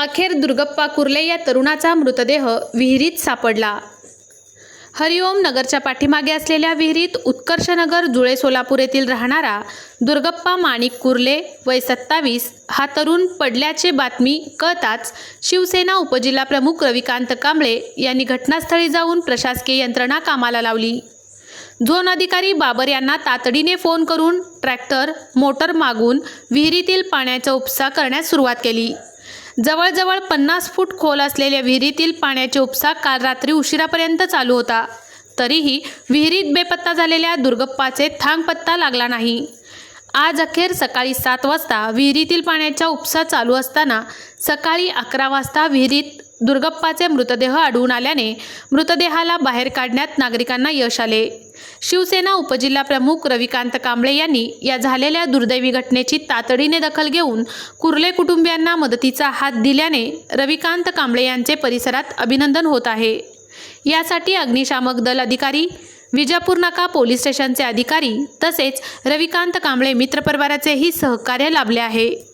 अखेर दुर्गप्पा कुर्ले या तरुणाचा मृतदेह विहिरीत सापडला. हरिओम नगरच्या पाठीमागे असलेल्या विहिरीत उत्कर्षनगर जुळे सोलापूर येथील राहणारा दुर्गप्पा माणिक कुर्ले वय सत्तावीस हा तरुण पडल्याचे बातमी कळताच शिवसेना उपजिल्हा प्रमुख रविकांत कांबळे यांनी घटनास्थळी जाऊन प्रशासकीय यंत्रणा कामाला लावली. झोन अधिकारी बाबर यांना तातडीने फोन करून ट्रॅक्टर मोटर मागून विहिरीतील पाण्याचा उपसा करण्यास सुरुवात केली. जवळजवळ पन्नास फूट खोल असलेल्या विहिरीतील पाण्याचे उपसा काल रात्री उशिरापर्यंत चालू होता. तरीही विहिरीत बेपत्ता झालेल्या दुर्गप्पाचे थांग पत्ता लागला नाही. आज अखेर सकाळी सात वाजता विहिरीतील पाण्याचा उपसा चालू असताना सकाळी अकरा वाजता विहिरीत दुर्गप्पाचे मृतदेह आढळून आल्याने मृतदेहाला बाहेर काढण्यात नागरिकांना यश आले. शिवसेना उपजिल्हाप्रमुख रविकांत कांबळे यांनी या झालेल्या दुर्दैवी घटनेची तातडीने दखल घेऊन कुर्ले कुटुंबियांना मदतीचा हात दिल्याने रविकांत कांबळे यांचे परिसरात अभिनंदन होत आहे. यासाठी अग्निशामक दल अधिकारी विजापूर नाका पोलीस स्टेशनचे अधिकारी तसेच रविकांत कांबळे मित्रपरिवाराचेही सहकार्य लाभले आहे.